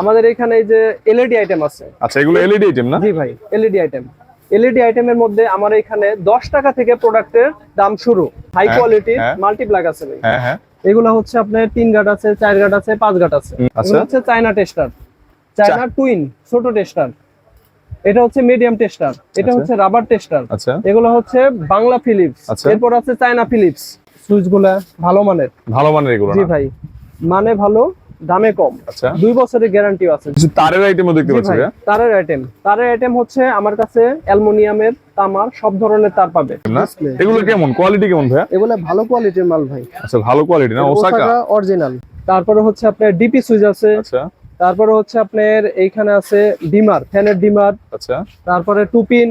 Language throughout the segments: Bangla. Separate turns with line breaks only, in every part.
আমাদের এখানে এই যে এলইডি আইটেম আছে।
আচ্ছা এগুলো এলইডি আইটেম না?
জি ভাই এলইডি আইটেম এলইডি আইটেমের মধ্যে আমার এখানে দশ টাকা থেকে প্রোডাক্টের দাম শুরু। High quality. মাল্টিপ্লাগ আছে ভাই।
হ্যাঁ হ্যাঁ।
এগুলো হচ্ছে আপনার তিন গাট আছে চার গাট আছে পাঁচ গাট আছে।
আচ্ছা।
হচ্ছে চায়না টেস্টার চায়না টুইন ছোট টেস্টার এটা হচ্ছে মিডিয়াম টেস্টার এটা। হচ্ছে রাবার টেস্টার এগুলো হচ্ছে বাংলা ফিলিপস
আচ্ছা।
এরপর আছে চায়না ফিলিপস সুইচগুলা ভালো মানের।
ভালো মানের এগুলো
জি ভাই মানে ভালো। দামে কম।
আচ্ছা।
দুই বছরের গ্যারান্টি আছে।
তারের আইটেমও দেখতে পাচ্ছি
তারের আইটেম তারের আইটেম হচ্ছে আমার কাছে অ্যালুমিনিয়ামের তামার সব ধরনের তার পাবে।
এগুলো কেমন? কোয়ালিটি কেমন ভাইয়া?
এগুলো ভালো কোয়ালিটির মাল ভাই।
আচ্ছা ভালো কোয়ালিটি না? ওসাকা
অরিজিনাল তারপরে হচ্ছে আপনার ডিপি সুইচ আছে।
আচ্ছা।
তারপরে হচ্ছে আপনার এইখানে আছে ডিমার ফ্যানের ডিমার
আচ্ছা।
তারপরে টুপিন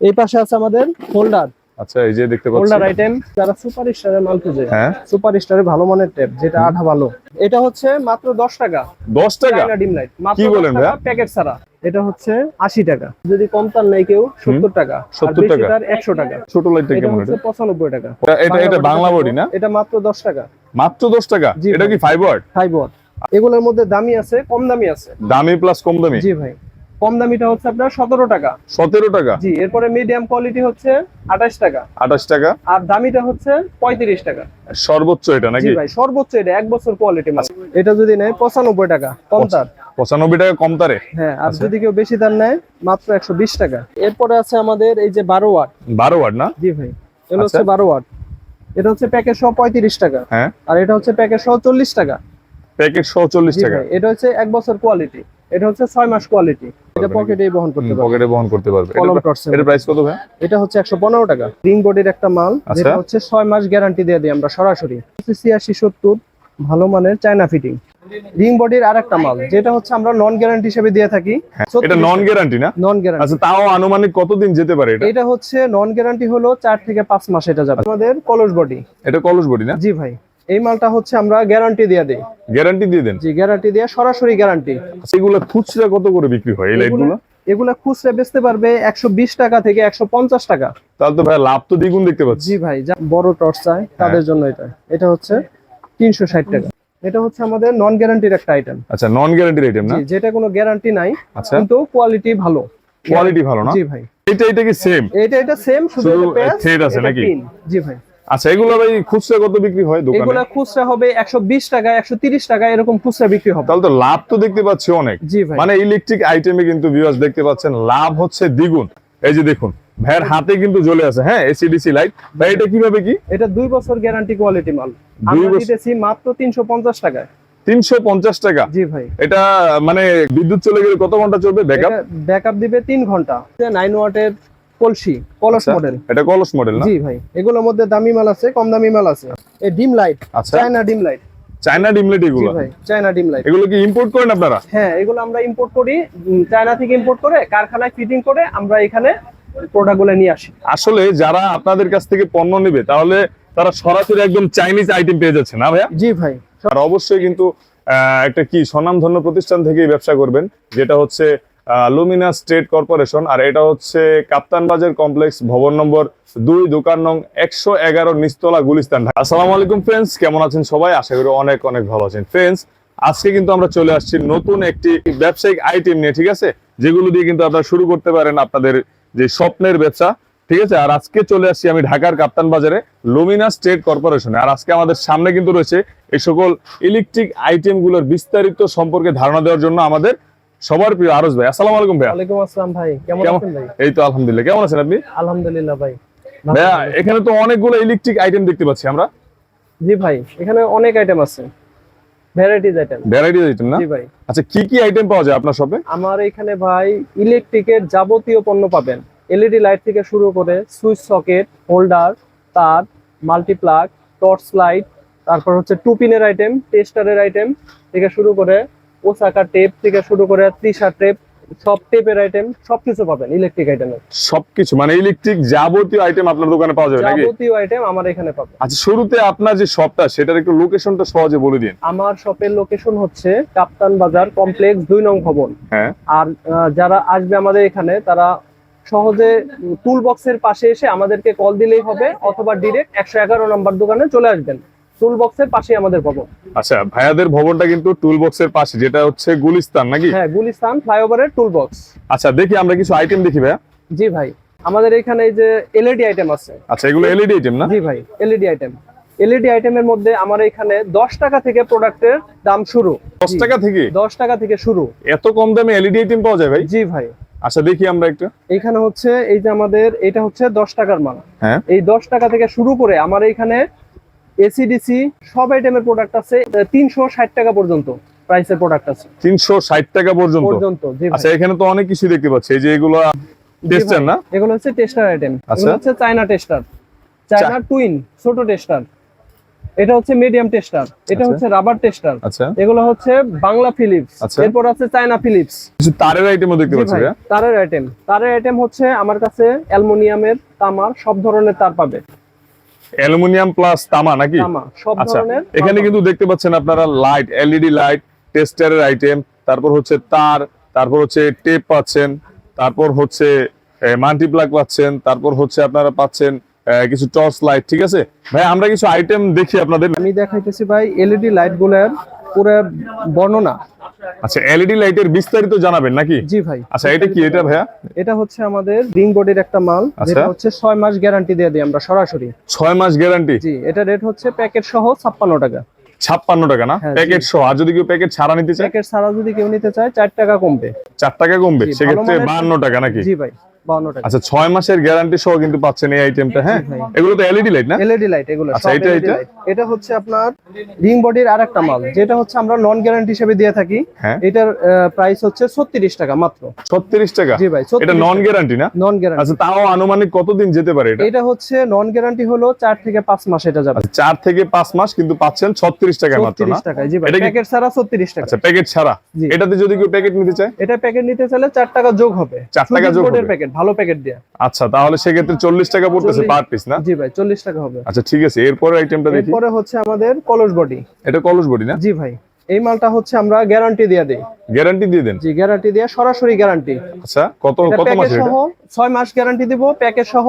এই পাশে আছে আমাদের হোল্ডার
আচ্ছা এই যে দেখতে পাচ্ছি
আইটেম যারা সুপার স্টারের মাল খুঁজে
হ্যাঁ।
সুপার স্টারের ভালো মানের ট্যাপ যেটা আঠা ভালো এটা হচ্ছে মাত্র দশ টাকা।
দশ টাকা?
চায়না ডিম লাইট মাত্র
কি বলেন ভাইয়া?
প্যাকেট ছাড়া। এটা হচ্ছে আশি টাকা। যদি কম তার নাই কেউ সত্তর টাকা।
70 টাকা।
আর একশো টাকা।
ছোট লাইটটা কেমন এটা?
পঁচানব্বই টাকা।
এটা- এটা বাংলা বডি না?
এটা মাত্র দশ টাকা।
মাত্র দশ টাকা?
জি
এটা কি ওয়াট
ফাইভ এগুলোর মধ্যে দামি আছে কম দামি আছে।
দামি প্লাস কম দামি?
জি ভাই। কম দামিটা হচ্ছে আপনার সতেরো টাকা।
সতেরো টাকা?
জি এরপরে মিডিয়াম কোয়ালিটি হচ্ছে আঠাশ টাকা।
আঠাশ টাকা?
আর দামিটা হচ্ছে পঁয়ত্রিশ টাকা।
সর্বোচ্চ এটা নাকি?
ভাই সর্বোচ্চ এটা এক বছর কোয়ালিটি মাল। এটা যদি নেয় পঁচানব্বই টাকা কম তার।
পঁচানব্বই টাকা কম তারে?
হ্যাঁ আর
আচ্ছা।
যদি কেউ বেশি দাম নেয় মাত্র একশো বিশ টাকা। এরপরে আছে আমাদের এই যে বারো ওয়াট।
বারো ওয়াট না?
জি ভাই এগুলো
আচ্ছা।
হচ্ছে বারো ওয়াট। এটা হচ্ছে প্যাকেজ সহ পঁয়ত্রিশ টাকা।
হ্যাঁ।
আর এটা হচ্ছে প্যাকেজ সহ চল্লিশ টাকা।
প্যাকেট সহ চল্লিশ টাকা।
এটা হচ্ছে এক বছর কোয়ালিটি এটা হচ্ছে ছয় মাস কোয়ালিটি এটা পকেটেই বহন করতে পারবে।
পকেটে বহন করতে পারবে।
কলম টর্চের
এটার প্রাইস কত ভাই?
এটা হচ্ছে একশো পনেরো টাকা। রিং বডির একটা মাল
আচ্ছা।
যেটা হচ্ছে ছয় মাস গ্যারান্টি দিয়ে দিই আমরা সরাসরি। ছিয়াশি সত্তর ভালো মানের চায়না ফিটিং রিং বডির আর একটা মাল যেটা হচ্ছে আমরা নন গ্যারান্টি হিসেবে দিয়ে থাকি।
এটা নন গ্যারান্টি না?
নন গ্যারান্টি
আচ্ছা তাও আনুমানিক কতদিন যেতে পারে এটা?
এটা হচ্ছে নন গ্যারান্টি হলো চার থেকে পাঁচ মাস এটা যাবে। আমাদের কলস বডি
এটা কলস বডি না?
জি ভাই। এই মালটা হচ্ছে আমরা গ্যারান্টি দিয়ে দেই।
গ্যারান্টি দিয়ে দেন?
জি গ্যারান্টি দিয়ে সরাসরি গ্যারান্টি।
সেগুলো খুচরা কত করে বিক্রি হয় এই লাইটগুলো?
এগুলা খুচরা বেচতে পারবে একশো বিশ টাকা থেকে একশো পঞ্চাশ টাকা।
তাহলে তো ভাই লাভ তো দ্বিগুণ দেখতে পাচ্ছি।
জি ভাই যা বড় টর্চ চাই
হ্যাঁ।
তাদের জন্য এটা। এটা হচ্ছে তিনশো ষাট টাকা। এটা হচ্ছে আমাদের নন গ্যারান্টির একটা আইটেম
আচ্ছা নন গ্যারান্টির আইটেম না?
জি যেটা কোনো গ্যারান্টি নাই
আচ্ছা।
কিন্তু কোয়ালিটি ভালো।
কোয়ালিটি ভালো না?
জি ভাই।
এটা এটা কি সেম
এটা এটা সেম শুধু
thread আছে নাকি?
জি ভাই।
আচ্ছা এগুলো ভাই খুচরা কত বিক্রি হয় দোকানে?
এগুলা খুচরা হবে একশো বিশ টাকা একশো তিরিশ টাকা এরকম খুচরা বিক্রি হবে।
তাহলে তো লাভ তো দেখতে পাচ্ছি অনেক। মানে ইলেকট্রিক আইটেমে কিন্তু ভিউয়ার্স দেখতে পাচ্ছেন লাভ হচ্ছে দ্বিগুণ। এই যে দেখুন ভাইয়ের হাতে কিন্তু জ্বলে আছে হ্যাঁ এসিডিসি লাইট ভাই এটা কীভাবে কি?
এটা দুই বছর গ্যারান্টি কোয়ালিটি মাল। আমরা দিতেছি মাত্র তিনশো পঞ্চাশ টাকায়।
তিনশো পঞ্চাশ টাকা?
জি ভাই।
এটা মানে বিদ্যুৎ চলে গেলে কত ঘণ্টা চলবে? ব্যাকআপ
ব্যাকআপ দিবে তিন ঘণ্টা। নাইন ওয়াটের কলসি কলস
আচ্ছা।
মডেল
এটা কলস মডেল না?
জি ভাই এগুলোর মধ্যে দামি মাল আছে কম দামি মাল আছে। এই ডিম লাইট
আচ্ছা।
চায়না ডিম লাইট
চায়না ডিমলেট
জি
এগুলো?
ভাই চায়না ডিম লাইট
এগুলো কি ইম্পোর্ট করেন আপনারা?
হ্যাঁ এগুলো আমরা ইম্পোর্ট করি চায়না থেকে ইম্পোর্ট করে কারখানায় ফিটিং করে আমরা এখানে প্রোডাক্টগুলো নিয়ে আসি।
আসলে যারা আপনাদের কাছ থেকে পণ্য নেবে তাহলে তারা সরাসরি একদম চাইনিজ আইটেম পেয়ে যাচ্ছে না ভাইয়া?
জি ভাই
আর অবশ্যই কিন্তু একটা কি স্বনামধন্য প্রতিষ্ঠান থেকেই ব্যবসা করবেন যেটা হচ্ছে লুমিনা স্টেট কর্পোরেশন আর এটা হচ্ছে কাপ্তান বাজার কমপ্লেক্স ভবন নম্বর দুই, দোকান নং একশো এগারো নিস্তলা গুলিস্তান। আসসালামু আলাইকুম ফ্রেন্ডস কেমন আছেন সবাই? আশা করি অনেক অনেক ভালো আছেন। ফ্রেন্ডস আজকে কিন্তু আমরা চলে আসছি নতুন একটি ব্যবসায়িক আইটেম নিয়ে, ঠিক আছে? যেগুলো দিয়ে কিন্তু আপনারা শুরু করতে পারেন আপনাদের যে স্বপ্নের ব্যবসা, ঠিক আছে? আর আজকে চলে আসছি আমি ঢাকার কাপ্তান বাজারে লুমিনা স্টেট কর্পোরেশনে আর আজকে আমাদের সামনে কিন্তু রয়েছে এই সকল ইলেকট্রিক আইটেমগুলোর বিস্তারিত সম্পর্কে ধারণা দেওয়ার জন্য আমাদের সবার প্রিয় আরজ ভাই আসসালামু আলাইকুম ভাইয়া।
ওয়ালাইকুম আসসালাম ভাই কেমন আছেন ভাই?
এই তো আলহামদুলিল্লাহ কেমন আছেন আপনি?
আলহামদুলিল্লাহ ভাই
ভাইয়া এখানে তো অনেকগুলো ইলেকট্রিক আইটেম দেখতে পাচ্ছি আমরা।
জি ভাই এখানে অনেক আইটেম আছে। ভ্যারাইটিজ আইটেম
ভ্যারাইটি আইটেম না?
জি ভাই।
আচ্ছা কি কি আইটেম পাওয়া যায় আপনার শপে
আমার এখানে ভাই ইলেকট্রিকের যাবতীয় পণ্য পাবেন। এলইডি লাইট থেকে শুরু করে সুইচ সকেট হোল্ডার তার মাল্টিপ্লাগ টর্চ লাইট তারপর হচ্ছে টু পিনের আইটেম টেস্টারের আইটেম থেকে শুরু করে ওসাকা টেপ থেকে শুরু করে ত্রিশা টেপ সব টেপের আইটেম সবকিছু পাবেন ইলেকট্রিক আইটেমের
সবকিছু মানে ইলেকট্রিক যাবতীয় আইটেম আপনার দোকানে পাওয়া যাবে নাকি?
যাবতীয় আইটেম আমার এখানে পাবেন।
আচ্ছা শুরুতে আপনার যে শপটা সেটার একটু লোকেশনটা সহজে বলে দিন।
আমার শপের লোকেশন হচ্ছে কাপ্তান বাজার কমপ্লেক্স দুই নং ভবন।
হ্যাঁ।
আর যারা আসবে আমাদের এখানে তারা সহজে টুল বক্সের পাশে এসে আমাদেরকে কল দিলেই হবে অথবা ডিরেক্ট একশো এগারো নম্বর দোকানে চলে আসবেন। টুল বক্সের পাশে আমাদের ভবন।
আচ্ছা ভাইয়াদের ভবনটা কিন্তু টুল বক্সের পাশে যেটা হচ্ছে গুলিস্তান নাকি?
হ্যাঁ গুলিস্তান ফ্লাইওভারের টুল বক্স
আচ্ছা দেখি আমরা কিছু আইটেম দেখি ভাইয়া।
জি ভাই আমাদের এখানে এই যে এলইডি আইটেম আছে।
আচ্ছা এগুলো এলইডি আইটেম না?
জি ভাই এলইডি আইটেম এলইডি আইটেমের মধ্যে আমার এখানে দশ টাকা থেকে প্রোডাক্টের দাম শুরু।
দশ টাকা থেকে?
দশ টাকা থেকে শুরু।
এত কম দামে এলইডি আইটেম পাওয়া যায় ভাই?
জি ভাই।
আচ্ছা দেখি আমরা একটু।
এইখানে হচ্ছে এই যে আমাদের এটা হচ্ছে দশ টাকার মাল।
হ্যাঁ।
এই দশ টাকা থেকে শুরু করে আমার এখানে এসিডিসি সব আইটেমের প্রোডাক্ট আছে। তিনশো ষাট টাকা পর্যন্ত প্রাইসের প্রোডাক্ট আছে।
তিনশো ষাট টাকা পর্যন্ত?
পর্যন্ত
আচ্ছা এখানে তো অনেক কিছু দেখতে পাচ্ছি। এই যে এগুলো টেস্টার না?
এগুলো হচ্ছে টেস্টার আইটেম
আচ্ছা।
এগুলো হচ্ছে চায়না টেস্টার চায়না টুইন ছোট টেস্টার এটা হচ্ছে মিডিয়াম টেস্টার এটা
আচ্ছা।
হচ্ছে রাবার টেস্টার
আচ্ছা।
এগুলো হচ্ছে বাংলা ফিলিপস। এরপর আছে চায়না ফিলিপস
তারের আইটেমও দেখতে পাচ্ছি
তারের আইটেম তারের আইটেম হচ্ছে আমার কাছে অ্যালুমিনিয়ামের তামার সব ধরনের তার পাবে।
অ্যালুমিনিয়াম প্লাস তামা নাকি? আচ্ছা এখানে কিন্তু দেখতে পাচ্ছেন আপনারা লাইট এলইডি লাইট টেস্টারের আইটেম তারপর হচ্ছে তার তারপর হচ্ছে টেপ পাচ্ছেন তারপর হচ্ছে মাল্টিপ্লাগ পাচ্ছেন তারপর হচ্ছে আপনারা পাচ্ছেন আহ, কিছু টর্চ লাইট ঠিক আছে? ভাই আমরা কিছু আইটেম দেখি আপনাদের।
আমি দেখাইতেছি ভাই এলইডি লাইটগুলার পুরো বর্ণনা।
আচ্ছা এলইডি লাইটের বিস্তারিত জানাবেন নাকি?
জি ভাই।
আচ্ছা এটা কি এটা ভাইয়া?
এটা হচ্ছে আমাদের রিং বডির একটা মাল
আচ্ছা।
যেটা হচ্ছে ছয় মাস গ্যারান্টি দিয়ে দিই আমরা সরাসরি।
ছয় মাস গ্যারান্টি
জি এটা রেট হচ্ছে প্যাকেট সহ ছাপ্পান্ন টাকা।
ছাপ্পান্ন টাকা না? প্যাকেট সহ আর যদি কেউ প্যাকেট ছাড়া নিতে চায়?
প্যাকেট ছাড়া যদি কেউ নিতে চায় চার টাকা কমবে।
চার টাকা কমবে সেক্ষেত্রে
মানের-
বাহান্ন টাকা নাকি?
জি ভাই। টাকা।
আচ্ছা ছয় মাসের গ্যারান্টি সহ কিন্তু পাচ্ছেন এই আইটেমটা হ্যাঁ? এগুলো তো এলইডি লাইট না?
এলইডি লাইট এগুলো
আচ্ছা, এটা- এটা?
এটা হচ্ছে আপনার রিং বডির আরেকটা মাল যেটা হচ্ছে আমরা নন গ্যারান্টি হিসেবে দিয়ে থাকি।
হ্যাঁ।
এটার প্রাইস হচ্ছে ছত্রিশ টাকা মাত্র।
ছত্রিশ টাকা?
জি ভাই
এটা নন গ্যারান্টি না?
নন গ্যারান্টি
আচ্ছা তাও আনুমানিক কতদিন যেতে পারে এটা?
এটা হচ্ছে নন গ্যারান্টি হলো চার থেকে পাঁচ মাস এটা যাবে।
আচ্ছা চার থেকে পাঁচ মাস কিন্তু পাচ্ছেন ছত্রিশ টাকা মাত্র না?
ছত্রিশ টাকায় জি ভাই প্যাকেট ছাড়া ছত্রিশ টাকা।
আচ্ছা প্যাকেট ছাড়া? এটাতে যদি কেউ প্যাকেট নিতে চায়?
এটা প্যাকেট নিতে চাইলে চার টাকা যোগ হবে।
চার টাকা যোগ হবে।
প্যাকেট ভালো প্যাকেট দিয়ে।
আচ্ছা তাহলে সেক্ষেত্রে চল্লিশ টাকা পড়তেছে পার পিস না?
জি ভাই চল্লিশ টাকা হবে।
আচ্ছা ঠিক আছে এরপরে আইটেমটা দেখি।
এরপরে হচ্ছে আমাদের কলস বডি
এটা কলস বডি না?
জি ভাই এই মালটা হচ্ছে আমরা গ্যারান্টি দিয়ে দিই।
গ্যারান্টি দিয়ে দেন?
জি গ্যারান্টি দিয়ে সরাসরি গ্যারান্টি
আচ্ছা কত
এটা
কত
প্যাকেট
মাসের
সহ
এটা?
ছয় মাস গ্যারান্টি দিব প্যাকেট সহ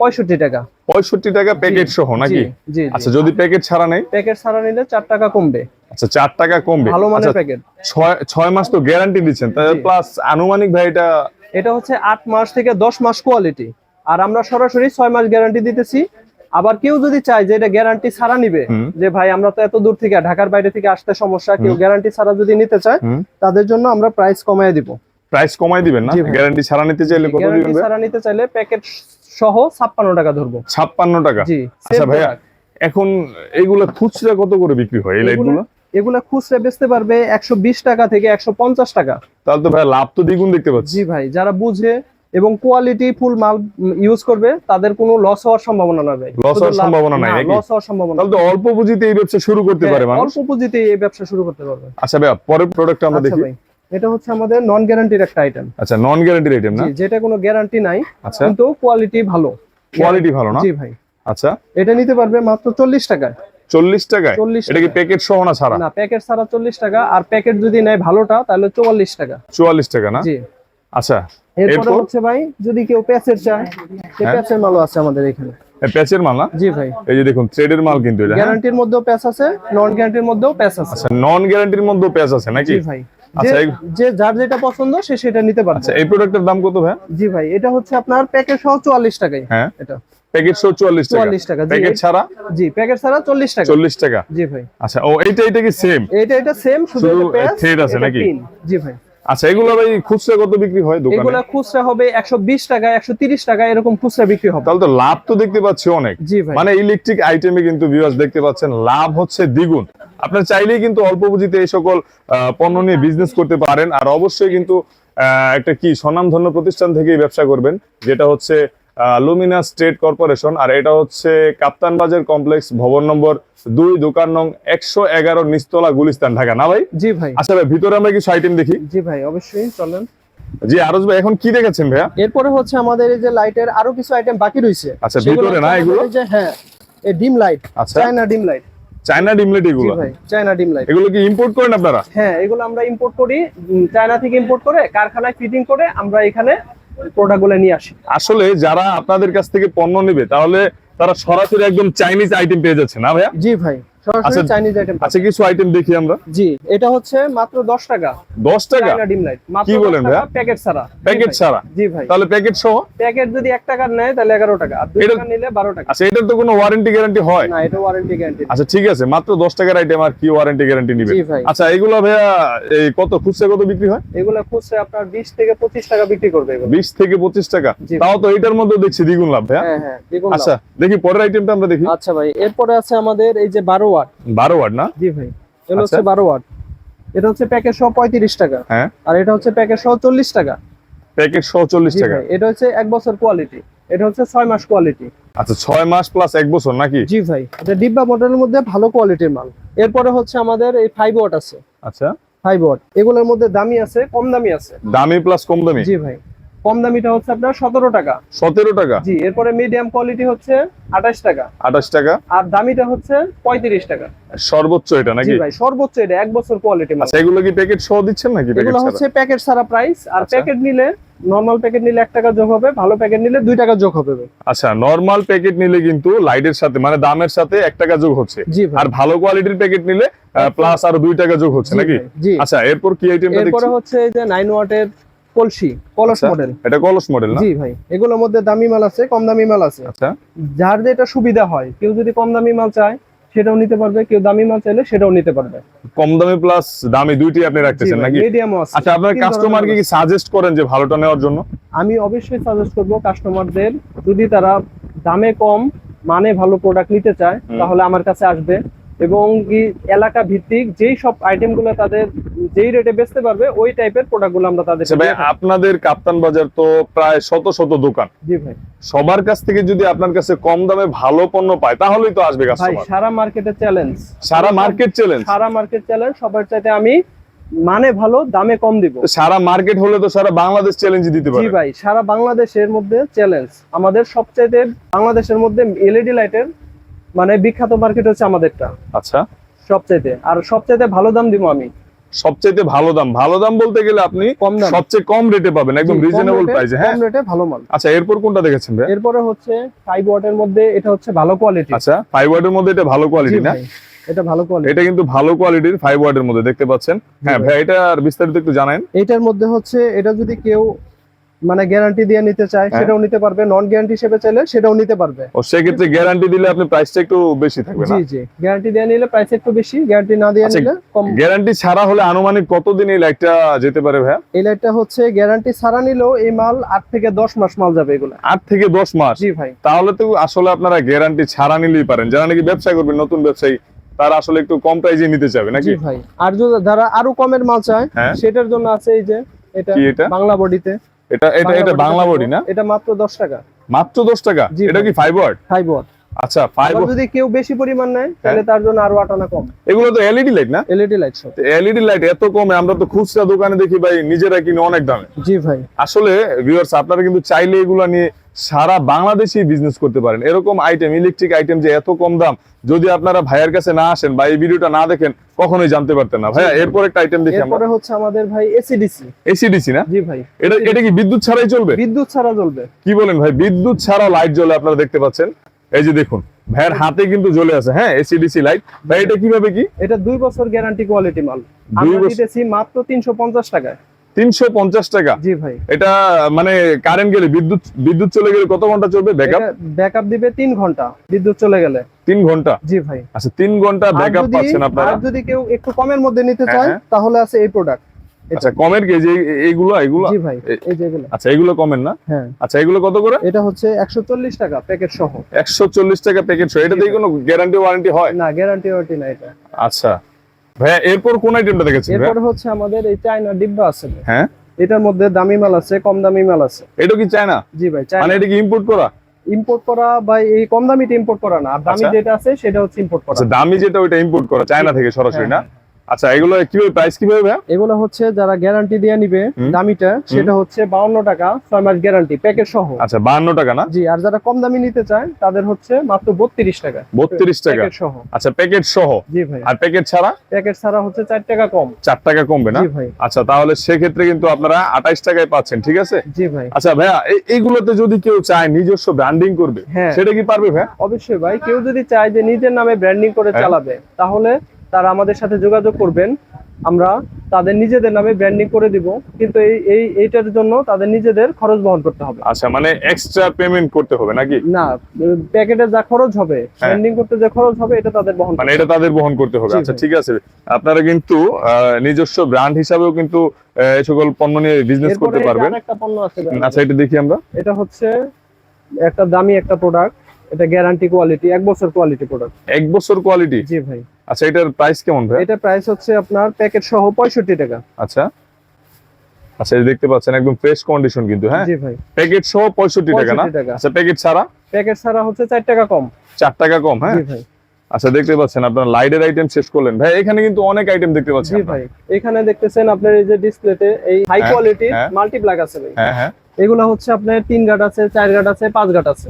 পঁয়ষট্টি টাকা।
পঁয়ষট্টি টাকা প্যাকেট সহ নাকি?
জি
আচ্ছা যদি প্যাকেট ছাড়া নেই?
প্যাকেট ছাড়া নিলে চার টাকা কমবে।
আচ্ছা চার টাকা কমবে।
ভালো মানের
আচ্ছা,
প্যাকেট
ছয় ছয় মাস তো গ্যারান্টি দিচ্ছেন। তাহলে প্লাস আনুমানিক ভাই এটা
এটা হচ্ছে আট মাস থেকে দশ মাস কোয়ালিটি আর আমরা সরাসরি ছয় মাস গ্যারান্টি দিতেছি। আবার কেউ যদি চায় যে এটা গ্যারান্টি ছাড়া নিবে যে ভাই আমরা তো এত দূর থেকে ঢাকার বাইরে থেকে আসতে সমস্যা কেউ গ্যারান্টি ছাড়া যদি নিতে চায় তাদের জন্য আমরা প্রাইস কমায় দিব।
প্রাইস কমাই দিবেন না? গ্যারান্টি ছাড়া নিতে চাইলে কত
গ্যারান্টি
দিবেন
ছাড়া নিতে চাইলে প্যাকেট সহ ছাপ্পান্ন টাকা ধরবো।
ছাপ্পান্ন টাকা?
জি
আচ্ছা ভাইয়া এখন এগুলো খুচরা কত করে বিক্রি হয় এই লাইটগুলো
এগুলা- খুচরা বেচতে পারবে একশো বিশ টাকা থেকে একশো পঞ্চাশ টাকা।
তাহলে তো ভাই লাভ তো দ্বিগুণ দেখতে পাচ্ছি।
জি ভাই যারা বুঝে এবং কোয়ালিটি ফুল মাল ইউজ করবে তাদের কোনো লস হওয়ার সম্ভাবনা না ভাই।
Loss হওয়ার সম্ভাবনা নাই?
লস হওয়ার সম্ভাবনা
তাহলে তো অল্প পুঁজিতে এই ব্যবসা শুরু করতে পারে
হ্যাঁ,
মানুষ।
অল্প পুঁজিতে এই ব্যবসা শুরু করতে পারবে।
আচ্ছা ভাইয়া পরের প্রোডাক্ট আমরা
আচ্ছা
দেখি।
এটা হচ্ছে আমাদের নন গ্যারান্টির একটা আইটেম
আচ্ছা নন গ্যারান্টির আইটেম না?
যেটা কোনো গ্যারান্টি নাই
আচ্ছা।
কিন্তু কোয়ালিটি ভালো।
কোয়ালিটি ভালো না?
জি ভাই।
আচ্ছা।
এটা নিতে পারবে মাত্র চল্লিশ টাকায়।
চল্লিশ টাকায়? এটা কি প্যাকেট সহ না ছাড়া?
না প্যাকেট ছাড়া চল্লিশ টাকা। আর প্যাকেট যদি নেয় ভালোটা তাহলে চুয়াল্লিশ টাকা।
চুয়াল্লিশ টাকা না? আচ্ছা
এরপরে হচ্ছে ভাই যদি কেউ প্যাচের চায়
হ্যাঁ।
প্যাচের মালও আছে আমাদের এখানে।
প্যাচের মাল না?
জি ভাই।
এই যে দেখুন থ্রেডের মাল কিন্তু এটা?
গ্যারান্টির মধ্যেও প্যাচ আছে নন গ্যারান্টির মধ্যেও প্যাচ আছে।
আচ্ছা নন গ্যারান্টির মধ্যে প্যাচ আছে নাকি?
জি ভাই।
আচ্ছা,
যে- যার যেটা পছন্দ সে সেটা নিতে পারবে।
আচ্ছা এই প্রোডাক্টের দাম কত ভাই?
জি ভাই এটা হচ্ছে আপনার প্যাকেট সহ চুয়াল্লিশ টাকায়
হ্যাঁ।
এটা।
প্যাকেট সহ চুয়াল্লিশ টাকা।
44 টাকা,
প্যাকেট ছাড়া?
জি প্যাকেট ছাড়া চল্লিশ টাকা।
চল্লিশ টাকা।
জি ভাই।
আচ্ছা ও এইটা এটা কি সেম
এটা এটা সেম শুধু
শুধু
এটা প্যাচ,
thread আছে নাকি?
জি ভাই।
আচ্ছা এগুলো ভাই খুচরা কত বিক্রি হয় দোকানে?
এগুলা খুচরা হবে একশো বিশ টাকা একশো তিরিশ টাকা এরকম খুচরা বিক্রি হবে।
তাহলে তো লাভ তো দেখতে পাচ্ছি অনেক। মানে ইলেকট্রিক আইটেমে কিন্তু ভিউয়ার্স দেখতে পাচ্ছেন লাভ হচ্ছে দ্বিগুণ। আপনার চাইলেই কিন্তু অল্প পুঁজিতে এই সকল পণ্য নিয়ে বিজনেস করতে পারেন। আর অবশ্যই কিন্তু আহ, একটা কি স্বনামধন্য প্রতিষ্ঠান থেকেই ব্যবসা করবেন যেটা হচ্ছে লুমিনাস স্টেট কর্পোরেশন আর এটা হচ্ছে কাপ্তান বাজার কমপ্লেক্স ভবন নম্বর দুই দোকান নং একশো এগারো নিস্তলা গুলিস্তান ঢাকা। না ভাই?
জি ভাই।
আচ্ছা ভাই ভিতরে আমরা কিছু আইটেম দেখি।
জি ভাই অবশ্যই চলেন।
জি আরজ ভাই এখন কি দেখাচ্ছেন ভাইয়া?
এরপরে হচ্ছে আমাদের এই যে লাইটের আরও কিছু আইটেম বাকি রয়েছে।
আচ্ছা, ভিতরে না এগুলো?
যে হ্যাঁ এই ডিম লাইট
আচ্ছা।
চায়না ডিম লাইট
চায়না
জি
এগুলো?
ভাই চায়না ডিম লাইট
এগুলো কি ইম্পোর্ট করেন আপনারা?
হ্যাঁ এগুলো আমরা ইম্পোর্ট করি। চায়না থেকে ইম্পোর্ট করে কারখানায় ফিটিং করে আমরা এখানে প্রোডাক্টগুলো নিয়ে আসি।
আসলে যারা আপনাদের কাছ থেকে পণ্য নেবে তাহলে তারা সরাসরি একদম চাইনিজ আইটেম পেয়ে যাচ্ছে না ভাইয়া?
জি ভাই। সরাসরি
আচ্ছা,
চাইনিজ আইটেম
আচ্ছা কিছু আইটেম দেখি আমরা।
জি এটা হচ্ছে মাত্র দশ টাকা।
দশ টাকা?
চাইনা ডিম লাইট মাত্র
কি বলেন ভাইয়া?
প্যাকেট ছাড়া।
প্যাকেট ছাড়া?
জি ভাই।
তাহলে প্যাকেট সহ?
প্যাকেট যদি এক টাকার নেয় তাহলে এগারো টাকা। আর দুই
এটা-
টাকা নিলে বারো টাকা।
আচ্ছা এটার তো কোনো ওয়ারেন্টি গ্যারান্টি হয়?
না এটা ওয়ারেন্টি গ্যারান্টি
আচ্ছা ঠিক আছে মাত্র দশ টাকার আইটেম আর কি ওয়ারেন্টি গ্যারান্টি নিবে?
জি ভাই।
আচ্ছা এগুলো ভাইয়া এই কত খুচরা কত বিক্রি হয়?
এগুলো খুচরা আপনার বিশ থেকে পঁচিশ টাকা বিক্রি করবে এগুলো।
বিশ থেকে পঁচিশ টাকা। তাও তো এটার মধ্যে দেখছি দ্বিগুণ লাভ ভাইয়া।
হ্যাঁ হ্যাঁ দ্বিগুণ লাভ।
আচ্ছা দেখি পরের আইটেমটা আমরা দেখি।
আচ্ছা ভাই এরপরে আছে আমাদের এই যে বারো ওয়াট।
বারো ওয়াট না?
জি ভাই এগুলো
আচ্ছা।
হচ্ছে বারো ওয়াট। এটা হচ্ছে সহ পঁয়ত্রিশ টাকা।
হ্যাঁ।
আর এটা হচ্ছে সহ চল্লিশ টাকা।
প্যাকেট সহ চল্লিশ
জি
টাকা।
এটা হচ্ছে এক বছর কোয়ালিটি এটা হচ্ছে ছয় মাস কোয়ালিটি
আচ্ছা ছয় মাস প্লাস এক বছর নাকি?
জি ভাই এটা ডিব্বা মডেলের মধ্যে ভালো কোয়ালিটির মাল। এরপরে হচ্ছে আমাদের এই ফাইভ ওয়াট আছে।
আচ্ছা।
ফাইভ ওয়াট এগুলোর মধ্যে দামি আছে কম দামি আছে।
দামি প্লাস কম দামি?
জি ভাই। কম দামিটা হচ্ছে আপনার সতেরো টাকা।
সতেরো টাকা?
জি এরপরে মিডিয়াম কোয়ালিটি হচ্ছে আঠাশ টাকা।
আঠাশ টাকা?
আর দামিটা হচ্ছে পঁয়ত্রিশ টাকা।
সর্বোচ্চ এটা নাকি?
ভাই সর্বোচ্চ এটা এক বছর কোয়ালিটি
আচ্ছা এগুলো কি প্যাকেট সহ দিচ্ছেন নাকি
এগুলো হচ্ছে প্যাকেট ছাড়া প্রাইস আর
আচ্ছা।
প্যাকেট নিলে নর্মাল প্যাকেট নিলে এক টাকা যোগ হবে ভালো প্যাকেট নিলে দুই টাকা যোগ হবে
আচ্ছা নরমাল প্যাকেট নিলে কিন্তু লাইটের সাথে মানে দামের সাথে এক টাকা যোগ হচ্ছে। আর ভালো কোয়ালিটির প্যাকেট নিলে প্লাস আরও দুই টাকা যোগ হচ্ছে নাকি? আচ্ছা এরপর কি আইটেমটা
এরপরে হচ্ছে যে নাইন ওয়াটের কলসি কলস
আচ্ছা।
মডেল
এটা কলস মডেল
জি ভাই এগুলোর মধ্যে দামি মাল আছে কম দামি মাল আছে।
আচ্ছা।
যার যেটা সুবিধা হয় কেউ যদি কম দামি মাল চায় সেটাও নিতে পারবে কেউ দামি মাল চাইলে সেটাও নিতে পারবে।
কম দামি প্লাস দামি দুইটি আপনি রাখতেছেন নাকি?
মিডিয়ামও আছে।
আচ্ছা আপনার কাস্টমারকে কি সাজেস্ট করেন যে ভালোটা নেওয়ার জন্য?
আমি অবশ্যই সাজেস্ট করব কাস্টমারদের যদি তারা দামে কম মানে ভালো প্রোডাক্ট নিতে চায় তাহলে আমার কাছে আসবে। এবং কি এলাকা ভিত্তিক যেই সব আইটেমগুলো তাদের যেই রেটে বেচতে পারবে ওই টাইপের প্রোডাক্টগুলো আমরা তাদের
আচ্ছা ভাই আপনাদের কাপ্তান বাজার তো প্রায় শত শত দোকান।
জি ভাই।
সবার কাছ থেকে যদি আপনার কাছে কম দামে ভালো পণ্য পায় তাহলেই তো আসবে
ভাই
কাস্টমার
সারা মার্কেটে চ্যালেঞ্জ
সারা মার্কেট চ্যালেঞ্জ
সারা মার্কেট চ্যালেঞ্জ সবার চাইতে আমি মানে ভালো দামে কম দিব।
সারা মার্কেট হলে তো সারা বাংলাদেশ চ্যালেঞ্জ দিতে
জি ভাই সারা বাংলাদেশের মধ্যে চ্যালেঞ্জ আমাদের সবচাইতে বাংলাদেশের মধ্যে এলইডি লাইটের মানে বিখ্যাত মার্কেট হচ্ছে আমাদেরটা।
আচ্ছা।
সবচাইতে। আর সবচাইতে ভালো দাম দিব আমি।
সবচেয়ে ভালো দাম। ভালো দাম বলতে গেলে আপনি
কম দাম।
সবচেয়ে কম রেটে পাবেন একদম রিজনেবল প্রাইসে হ্যাঁ
কম রেটে ভালো মাল।
আচ্ছা এরপর কোনটা দেখেছেন ভাই
এরপরে হচ্ছে ফাইভ ওয়াটের মধ্যে এটা হচ্ছে ভালো কোয়ালিটি
আচ্ছা ফাইভ ওয়ার্ডের মধ্যে এটা ভালো কোয়ালিটি না?
এটা ভালো কোয়ালিটি
এটা কিন্তু ভালো কোয়ালিটির ফাইভ ওয়ার্ডের মধ্যে দেখতে পাচ্ছেন? হ্যাঁ
ভাই।
ভাই এটা আর বিস্তারিত একটু জানেন।
এটার মধ্যে হচ্ছে এটা যদি কেউ মানে গ্যারান্টি দিয়ে নিতে চায়
হ্যাঁ।
সেটাও নিতে পারবে। নন গ্যারান্টি হিসেবে চাইলে সেটাও নিতে পারবে।
ও সেক্ষেত্রে গ্যারান্টি দিলে আপনি প্রাইসটা একটু বেশি থাকবে না?
জি জি। গ্যারান্টি দিয়ে নিলে প্রাইস একটু বেশি গ্যারান্টি না দিয়ে
আচ্ছা,
নিলে কম।
গ্যারান্টি ছাড়া হলে আনুমানিক কতদিন এই লাইটটা যেতে পারে ভাইয়া?
এই লাইটটা হচ্ছে গ্যারান্টি ছাড়া নিলেও এই মাল আট থেকে দশ মাস মাল যাবে এগুলো।
আট থেকে দশ মাস?
জি ভাই।
তাহলে তো আসলে আপনারা গ্যারান্টি ছাড়া নিলেই পারেন। যারা নাকি ব্যবসা করবেন নতুন ব্যবসায়ী তারা আসলে একটু কম প্রাইজে নিতে চাবে নাকি?
জি ভাই। আর যদি যারা আরও কমের মাল চায়
হ্যাঁ।
সেটার জন্য আছে এই যে এটা বাংলা বডিতে
এটা এটা এটা বাংলা বডি না?
এটা মাত্র দশ টাকা।
মাত্র দশ টাকা? এটা কি
ফাইবার ফাইবার
আচ্ছা
ফাইবার যদি কেউ বেশি পরিমাণ নেয় তাহলে তার জন্য আরও আটানা কম।
এগুলো তো এলইডি লাইট না?
এলইডি লাইট সব।
এলইডি লাইট এত কমে আমরা তো খুচরা দোকানে দেখি ভাই নিজেরা কিনে অনেক দামে।
জি ভাই।
আসলে ভিউয়ার্স আপনারা কিন্তু চাইলে এগুলো নিয়ে সারা বাংলাদেশেই বিজনেস করতে পারেন। এরকম আইটেম ইলেকট্রিক আইটেম যে এত কম দাম যদি আপনারা ভাইয়ের কাছে না আসেন বা এই ভিডিওটা না দেখেন কখনোই জানতে পারতেন না। ভাইয়া এরপর একটা আইটেম দেখি আমরা।
এরপরে হচ্ছে আমাদের ভাই এসিডিসি
এসিডিসি না?
জি ভাই।
এটা এটা কি বিদ্যুৎ ছাড়াই চলবে?
বিদ্যুৎ ছাড়া চলবে
কি বলেন ভাই বিদ্যুৎ ছাড়া লাইট জ্বলে আপনারা দেখতে পাচ্ছেন? এই যে দেখুন ভাইয়ের হাতে কিন্তু জ্বলে আছে হ্যাঁ এসিডিসি লাইট ভাই এটা কীভাবে কি?
এটা দুই বছর গ্যারান্টি কোয়ালিটি মাল।
দুই
আমরা
বছর-
দিতেছি মাত্র তিনশো পঞ্চাশ টাকায়।
তিনশো পঞ্চাশ টাকা।
জি ভাই।
এটা মানে কারেন্ট গেলে বিদ্যুৎ বিদ্যুৎ চলে গেলে কত ঘণ্টা চলবে ব্যাকআপ
ব্যাকআপ দিবে তিন ঘণ্টা বিদ্যুৎ চলে গেলে।
তিন ঘণ্টা?
জি ভাই।
আচ্ছা তিন
ঘণ্টা
ব্যাকআপ পাচ্ছেন আপনারা?
আর যদি কেউ একটু কমের মধ্যে নিতে
হ্যাঁ,
চায়
হ্যাঁ।
তাহলে আছে এই প্রোডাক্ট
আচ্ছা কমের কে যে এইগুলো এইগুলো?
জি ভাই এই যে এগুলো।
আচ্ছা এগুলো কমেন না?
হ্যাঁ।
আচ্ছা এগুলো কত করে?
এটা হচ্ছে একশো চল্লিশ টাকা প্যাকেট সহ।
একশো চল্লিশ টাকা প্যাকেট এটাতেই কোনো গ্যারান্টি ওয়ারেন্টি হয়?
না গ্যারান্টি ওয়ারেন্টি না এটা।
আচ্ছা। ভাইয়া এরপর কোন আইটেমটা দেখেছেন
এরপর হচ্ছে আমাদের এই চায়না ডিব্বা আছে
হ্যাঁ?
এটার মধ্যে দামি মাল আছে কম দামি মাল আছে।
এটা কি চায়না?
জি ভাই
মানে
চায়না
এটা কি ইম্পোর্ট করা?
ইম্পোর্ট করা বা এই কম দামিটা ইম্পোর্ট করা না। আর দামি
আচ্ছা।
যেটা আছে সেটা হচ্ছে ইম্পোর্ট করা।
আচ্ছা দামি যেটা ওইটা ইম্পোর্ট করা চায়না থেকে সরাসরি না?
হ্যাঁ,
আচ্ছা এগুলো কীভাবে প্রাইস কীভাবে ভাইয়া?
এগুলো হচ্ছে যারা গ্যারান্টি দিয়ে নিবে দামিটা সেটা হচ্ছে বাউন্ন টাকা ছয় মাস গ্যারান্টি প্যাকেট সহ।
আচ্ছা বাহান্ন টাকা না?
জি আর যারা কম দামি নিতে চায় তাদের হচ্ছে মাত্র বত্রিশ টাকা।
বত্রিশ টাকা।
প্যাকেট সহ।
আচ্ছা প্যাকেট সহ?
জি ভাই।
আর প্যাকেট ছাড়া?
প্যাকেট ছাড়া হচ্ছে চার টাকা কম।
চার টাকা কমবে না?
জি ভাই।
আচ্ছা তাহলে সেক্ষেত্রে কিন্তু আপনারা আঠাইশ টাকায় পাচ্ছেন ঠিক আছে?
জি ভাই।
আচ্ছা ভাইয়া এইগুলোতে যদি কেউ চায় নিজস্ব ব্র্যান্ডিং করবে
হ্যাঁ।
সেটা কি পারবে ভাইয়া?
অবশ্যই ভাই কেউ যদি চায় যে নিজের নামে ব্র্যান্ডিং করে
হ্যাঁ।
চালাবে তাহলে তারা আমাদের সাথে যোগাযোগ করবেন। আমরা তাদের নিজেদের নামে ব্র্যান্ডিং করে দিব। কিন্তু এই এই এইটার জন্য তাদের নিজেদের খরচ বহন করতে হবে।
আচ্ছা মানে এক্সট্রা পেমেন্ট করতে হবে নাকি?
না প্যাকেটে যা খরচ হবে ব্র্যান্ডিং করতে যে খরচ হবে এটা তাদের বহন
মানে এটা তাদের বহন করতে হবে। আচ্ছা ঠিক আছে। আপনারা কিন্তু নিজস্ব ব্র্যান্ড হিসাবেও কিন্তু এই সকল পণ্য নিয়ে বিজনেস করতে পারবেন।
আরেকটা পণ্য আছে
আচ্ছা এটা দেখি আমরা।
এটা হচ্ছে একটা দামি একটা প্রোডাক্ট এটা গ্যারান্টি কোয়ালিটি এক বছর কোয়ালিটি প্রোডাক্ট
এক বছর কোয়ালিটি
জি ভাই।
আচ্ছা এটার প্রাইস কেমন ভাই?
এটা প্রাইস হচ্ছে আপনার প্যাকেট সহ পঁয়ষট্টি টাকা।
আচ্ছা। আচ্ছা এই দেখতে পাচ্ছেন একদম ফ্রেশ কন্ডিশন কিন্তু হ্যাঁ?
জি ভাই।
প্যাকেট সহ পঁয়ষট্টি টাকা না? আচ্ছা প্যাকেট ছাড়া?
প্যাকেট ছাড়া হচ্ছে চার টাকা কম।
চার টাকা কম হ্যাঁ?
জি ভাই।
আচ্ছা দেখতে পাচ্ছেন আপনার লাইটের আইটেম শেষ করলেন। ভাই এখানে কিন্তু অনেক আইটেম দেখতে পাচ্ছেন
জি ভাই। এখানে দেখতেছেন আপনার এই যে ডিসপ্লেতে এই হাই কোয়ালিটির। মাল্টিপ্লাগ আছে ভাই।
হ্যাঁ হ্যাঁ।
এগুলো হচ্ছে আপনার তিন গাট আছে চার গাট আছে পাঁচ গাট আছে।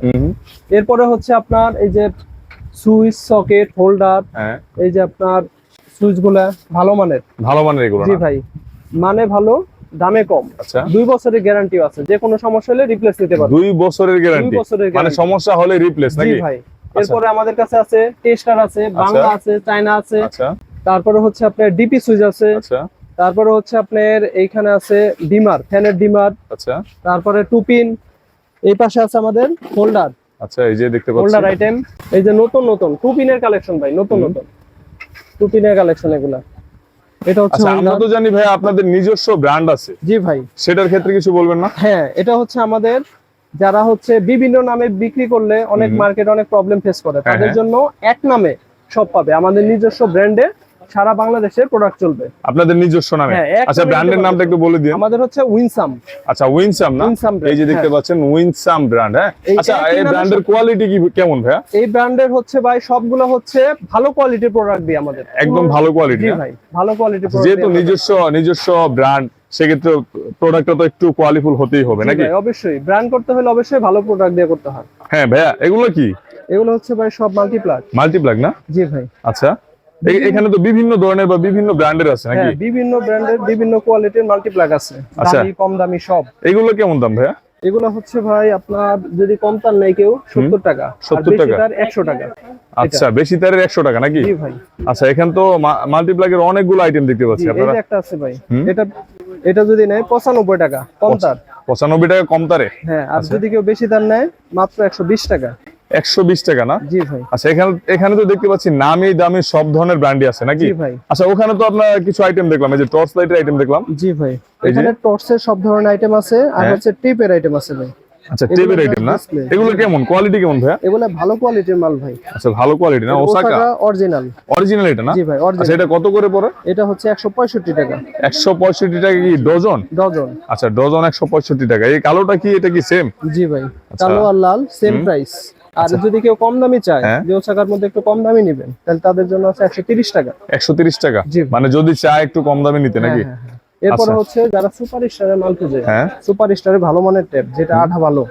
এরপরে হচ্ছে আপনার এই যে সুইচ সকেট হোল্ডার
হ্যাঁ।
এই যে আপনার সুইচগুলা ভালো মানের?
ভালো মানের এগুলো
জি ভাই মানে ভালো দামে কম।
আচ্ছা।
দুই বছরের গ্যারান্টিও আছে যে কোনো সমস্যা হলে রিপ্লেস নিতে পারবে
দুই বছরের
দুই
গ্যারান্টি
বছরের
মানে সমস্যা হলে রিপ্লেস
জি
নাকি?
ভাই এরপরে আমাদের কাছে আছে টেস্টার আছে বাংলা আছে চায়না আছে।
আচ্ছা।
তারপরে হচ্ছে আপনার ডিপি সুইচ আছে।
আচ্ছা।
তারপরে হচ্ছে আপনার এইখানে আছে ডিমার ফ্যানের ডিমার
আচ্ছা।
তারপরে টুপিন এই পাশে আছে আমাদের হোল্ডার
আচ্ছা এই যে দেখতে
হোল্ডার
পাচ্ছি
আইটেম এই যে নতুন নতুন টুপিনের কালেকশন ভাই নতুন নতুন। টুপিনের কালেকশন এগুলা। এটা হচ্ছে
আচ্ছা আমরা তো জানি ভাই আপনাদের নিজস্ব ব্র্যান্ড আছে।
জি ভাই।
সেটার ক্ষেত্রে কিছু বলবেন না?
হ্যাঁ এটা হচ্ছে আমাদের যারা হচ্ছে বিভিন্ন নামে বিক্রি করলে অনেক। মার্কেট অনেক প্রবলেম ফেস করে।
হ্যাঁ,
তাদের
হ্যাঁ।
জন্য এক নামে সব পাবে। আমাদের নিজস্ব ব্র্যান্ডে সারা বাংলাদেশে প্রোডাক্ট চলবে।
আপনাদের নিজস্ব নামে?
হ্যাঁ,
আচ্ছা ব্র্যান্ডের নামটা একটু বলে দিন।
আমাদের হচ্ছে উইনসাম
আচ্ছা উইনসাম না? এই যে দেখতে পাচ্ছেন উইনসাম ব্র্যান্ড হ্যাঁ? আচ্ছা এই ব্র্যান্ডের কোয়ালিটি কি কেমন ভাইয়া?
এই ব্র্যান্ডের হচ্ছে ভাই সবগুলো হচ্ছে ভালো কোয়ালিটির প্রোডাক্ট দিয়ে আমাদের।
একদম ভালো কোয়ালিটি
জি ভাই ভালো কোয়ালিটির
যেহেতু নিজস্ব নিজস্ব ব্র্যান্ড সেক্ষেত্রে প্রোডাক্টটা তো একটু কোয়ালিফুল হতেই হবে নাকি?
অবশ্যই। ব্র্যান্ড করতে হলে অবশ্যই ভালো প্রোডাক্ট দিয়ে করতে হয়।
হ্যাঁ ভাইয়া এগুলো কি?
এগুলো হচ্ছে ভাই সব মাল্টিপ্লাগ
মাল্টিপ্লাগ না?
জি ভাই।
আচ্ছা। এখানে তো বিভিন্ন ধরনের বা বিভিন্ন ব্র্যান্ডের আছে নাকি?
হ্যাঁ বিভিন্ন ব্র্যান্ডের বিভিন্ন কোয়ালিটির মাল্টিপ্লাগ আছে।
আচ্ছা।
দামি কম দামি সব।
এগুলো কেমন দাম ভাইয়া?
এগুলো হচ্ছে ভাই আপনার যদি কম তার নেই কেউ সত্তর টাকা। আর
70 টাকা।
তার একশো টাকা।
আচ্ছা বেশি তারের একশো টাকা নাকি?
জি ভাই।
আচ্ছা এখানে তো মাল্টিপ্লাগের অনেকগুলো আইটেম দেখতে পাচ্ছি আপনারা।
একটা আছে ভাই। এটা এটা যদি নেয় পঁচানব্বই টাকা কম তার।
পঁচানব্বই টাকা কম তারে?
হ্যাঁ আর
আচ্ছা।
যদি কেউ বেশি তার নেয় মাত্র একশো বিশ টাকা।
একশো বিশ টাকা না?
জি ভাই।
আচ্ছা এখানে এখানে তো দেখতে পাচ্ছি নামি দামি সব ধরনের ব্র্যান্ডই আছে নাকি?
জি ভাই।
আচ্ছা ওখানে তো আপনার কিছু আইটেম দেখলাম এই যে টর্চ লাইটের আইটেম দেখলাম।
জি ভাই। এখানে টর্চের সব ধরনের আইটেম আছে আর
হ্যাঁ।
হচ্ছে টেপের আইটেম আছে ভাই।
আচ্ছা টেপের আইটেম না? এগুলো কেমন? কোয়ালিটি কেমন ভাইয়া?
এগুলো ভালো কোয়ালিটির মাল ভাই।
আচ্ছা ভালো কোয়ালিটি না? ওসাকা
অরিজিনাল
অরিজিনাল এটা না?
জি ভাই
আচ্ছা
অরিজিনাল
এটা কত করে পড়ে?
এটা হচ্ছে একশো পঁয়ষট্টি টাকা।
একশো পঁয়ষট্টি টাকা কি ডজন
ডজন
আচ্ছা ডজন একশো পঁয়ষট্টি টাকা। এই কালোটা কি এটা কি সেম
জি ভাই
আচ্ছা।
কালো আর লাল সেম প্রাইস আর যদি কেউ কম দামি চায়
হ্যাঁ।
যে ওসাকার মধ্যে একটু কম দামি নেবেন তাহলে তাদের জন্য আছে একশো তিরিশ টাকা।
একশো তিরিশ টাকা? মানে যদি চায় একটু কম দামে নিতে নাকি?
হ্যাঁ, হ্যাঁ, হ্যাঁ। এরপরে
আচ্ছা।
হচ্ছে যারা সুপার স্টারের মাল খুঁজে সুপার স্টারের ভালো মানের ট্যাপ যেটা আঠা ভালো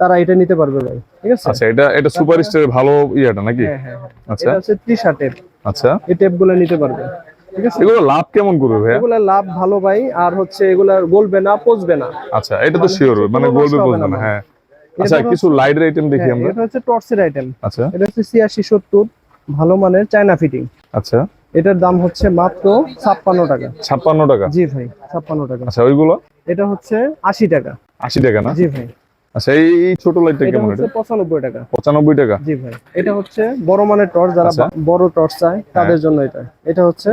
তারা এটা নিতে পারবে ভাই ঠিক আছে?
আচ্ছা এটা এটা সুপার স্টারের ভালো ইয়েটা নাকি?
হ্যাঁ হ্যাঁ হ্যাঁ।
আচ্ছা।
এটা হচ্ছে ত্রিশা টেপ।
আচ্ছা।
এই টেপগুলো নিতে পারবে ঠিক আছে?
এগুলো লাভ কেমন করবে ভাইয়া?
এগুলা লাভ ভালো ভাই আর হচ্ছে এগুলা গলবে না পচবে না।
আচ্ছা এটা তো
মানে
শিওর মানে
কোনো
বলবে
নষ্ট হবে
বলবে
না
না হ্যাঁ। আচ্ছা কিছু লাইটের আইটেম দেখি
হ্যাঁ,
আমরা।
এটা হচ্ছে টর্চের আইটেম
আচ্ছা।
এটা হচ্ছে ছিয়াশি সত্তর ভালো মানের চায়না ফিটিং
আচ্ছা।
এটার দাম হচ্ছে মাত্র ছাপ্পান্ন টাকা।
ছাপ্পান্ন টাকা?
জি ভাই ছাপ্পান্ন টাকা।
আচ্ছা ওইগুলো?
এটা হচ্ছে আশি টাকা।
আশি টাকা না?
জি ভাই।
আচ্ছা এই ছোট লাইটটা
এটা
কেমন
হচ্ছে
এটা?
পঁচানব্বই টাকা।
পঁচানব্বই টাকা?
জি ভাই এটা হচ্ছে বড় মানের টর্চ যারা
আচ্ছা।
বড় টর্চ চায় তাদের জন্য এটা। এটা হচ্ছে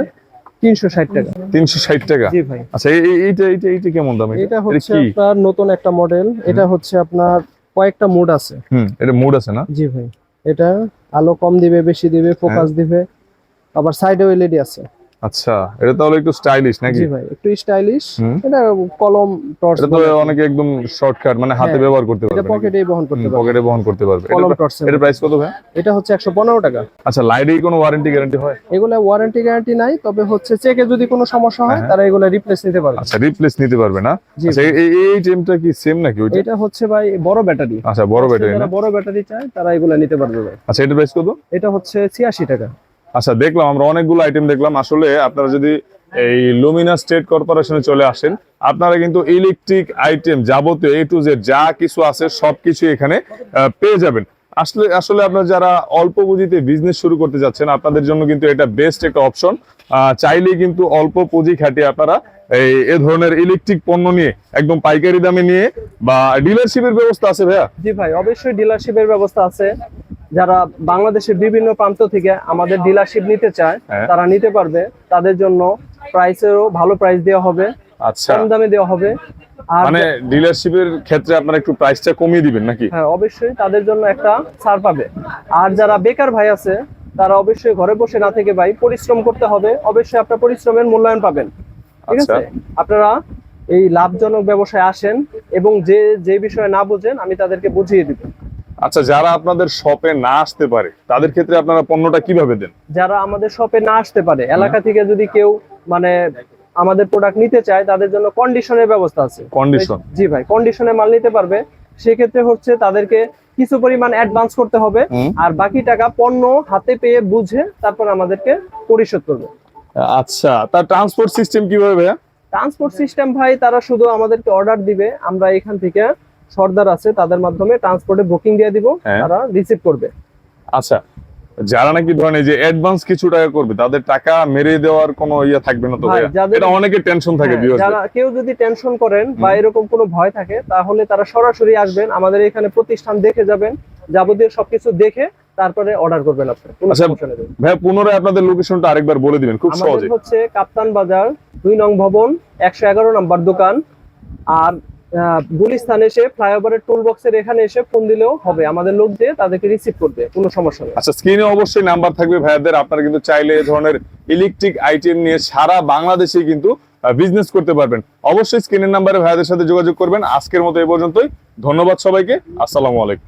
তিনশো ষাট টাকা।
তিনশো ষাট টাকা?
জি ভাই।
আচ্ছা এই- এই- এইটা এইটা এইটা কেমন দাম
এটা?
এটা
হচ্ছে আপনার নতুন একটা মডেল এটা হচ্ছে আপনার কয়েকটা মুড আছে।
হুম এটা মুড আছে না?
জি ভাই। এটা আলো কম দিবে বেশি দিবে ফোকাস
হ্যাঁ।
দিবে। আবার সাইডে এলইডি আছে।
আচ্ছা এটা তাহলে একটু স্টাইলিশ নাকি?
জি ভাই একটু স্টাইলিশ এটা কলম টর্চ
এটা তো অনেকে একদম শর্টকাট মানে হাতে
হ্যাঁ,
ব্যবহার করতে
এটা
পারবে
পকেটেই বহন করতে পারবে।
পকেটে বহন করতে পারবে।
কলম টর্চ
এটার প্রাইস কত ভাই?
এটা হচ্ছে একশো পনেরো টাকা।
আচ্ছা লাইটে কোনো ওয়ারেন্টি গ্যারান্টি হয়?
এগুলা ওয়ারেন্টি গ্যারান্টি নাই তবে হচ্ছে চেকে যদি কোনো সমস্যা হয়
হ্যাঁ।
তারা এগুলা রিপ্লেস নিতে পারবে।
আচ্ছা রিপ্লেস নিতে পারবে না? আচ্ছা এই এই- টেমটা কি সেম নাকি ওইটা?
এটা হচ্ছে ভাই বড় ব্যাটারি
আচ্ছা বড় ব্যাটারি না
যারা বড় ব্যাটারি চায় তারা এগুলা নিতে পারবে ভাই।
আচ্ছা এটার প্রাইস কত?
এটা হচ্ছে ছিয়াশি টাকা।
আচ্ছা দেখলাম, আমরা অনেকগুলো আইটেম দেখলাম। আসলে আপনারা যদি এই লুমিনা স্টেট কর্পোরেশনে চলে আসেন, আপনারা কিন্তু ইলেকট্রিক আইটেম যাবতীয় এ টু জেড যা কিছু আছে, সবকিছু এখানে পেয়ে যাবেন। আসলে আসলে আপনারা যারা অল্প পুঁজিতে বিজনেস শুরু করতে যাচ্ছেন, আপনাদের জন্য কিন্তু এটা বেস্ট একটা অপশন চাইলেই কিন্তু অল্প পুঁজি খাটিয়ে আপনারা এই, এ ধরনের ইলেকট্রিক পণ্য নিয়ে, একদম পাইকারি দামে নিয়ে, বা ডিলারশিপের ব্যবস্থা আছে ভাইয়া?
জি ভাই, অবশ্যই ডিলারশিপের ব্যবস্থা আছে। যারা বাংলাদেশের বিভিন্ন প্রান্ত থেকে আমাদের ডিলারশিপ নিতে চায়
হ্যাঁ।
তারা নিতে পারবে। তাদের জন্য প্রাইসেরও ভালো প্রাইস দেওয়া হবে
আচ্ছা।
কম দামে দেওয়া হবে।
মানে ডিলারশিপের ক্ষেত্রে আপনারা একটু প্রাইসটা কমিয়ে দিবেন নাকি?
হ্যাঁ অবশ্যই তাদের জন্য একটা ছাড় পাবে। আর যারা বেকার ভাই আছে তারা অবশ্যই ঘরে বসে না থেকে ভাই পরিশ্রম করতে হবে। অবশ্যই আপনার পরিশ্রমের মূল্যায়ন পাবেন। ঠিক
আচ্ছা।
আছে? আপনারা এই লাভজনক ব্যবসায় আসেন এবং যে যে বিষয়ে না বুঝেন আমি তাদেরকে বুঝিয়ে দিব।
আচ্ছা যারা আপনাদের শপে না আসতে পারে তাদের ক্ষেত্রে আপনারা পণ্যটা কীভাবে দেন?
যারা আমাদের শপে না আসতে পারে এলাকা থেকে যদি কেউ মানে আমাদের প্রোডাক্ট নিতে চায় তাদের জন্য কন্ডিশনের ব্যবস্থা আছে।
কন্ডিশন
জি ভাই কন্ডিশনে মাল নিতে পারবে। সেক্ষেত্রে হচ্ছে তাদেরকে কিছু পরিমাণ অ্যাডভান্স করতে হবে। আর বাকি টাকা পণ্য হাতে পেয়ে বুঝে তারপর আমাদেরকে পরিশোধ করবে।
আচ্ছা তার ট্রান্সপোর্ট সিস্টেম কীভাবে
ট্রান্সপোর্ট সিস্টেম ভাই তারা শুধু আমাদেরকে অর্ডার দিবে। আমরা এখান থেকে সর্দার আছে তাদের মাধ্যমে ট্রান্সপোর্টে বুকিং দিয়ে দিব
হ্যাঁ।
তারা রিসিভ করবে।
আচ্ছা যারা নাকি ধরেন এই যে অ্যাডভান্স কিছু টাকা করবে তাদের টাকা মেরে দেওয়ার কোনো ইয়ে থাকবে না তো
ভাই,
এটা অনেকে টেনশন থাকে
হ্যাঁ, যারা কেউ যদি টেনশন করেন বা এরকম কোনো ভয় থাকে তাহলে তারা সরাসরি আসবেন আমাদের এখানে প্রতিষ্ঠান দেখে যাবেন যাবতীয় সবকিছু দেখে তারপরে অর্ডার করবেন আপনি
আচ্ছা, ভাইয়া পুনরায় আপনাদের লোকেশনটা আরেকবার বলে দিবেন খুব সহজে।
হচ্ছে কাপ্তান বাজার দুই নং ভবন একশো এগারো নম্বর দোকান আর গুলিস্তান এসে ফ্লাইওভারের টুল বক্সের এখানে এসে ফোন দিলেও হবে। আমাদের লোক দিয়ে তাদেরকে রিসিভ করবে, কোনো সমস্যা নেই।
আচ্ছা স্ক্রিনে অবশ্যই নাম্বার থাকবে ভাইয়াদের। আপনারা কিন্তু চাইলে এই ধরনের ইলেকট্রিক আইটেম নিয়ে সারা বাংলাদেশে কিন্তু বিজনেস করতে পারবেন। অবশ্যই স্ক্রিনের নাম্বারে ভাইয়াদের সাথে যোগাযোগ করবেন। আজকের মতো এই পর্যন্তই। ধন্যবাদ সবাইকে। আসসালামু আলাইকুম।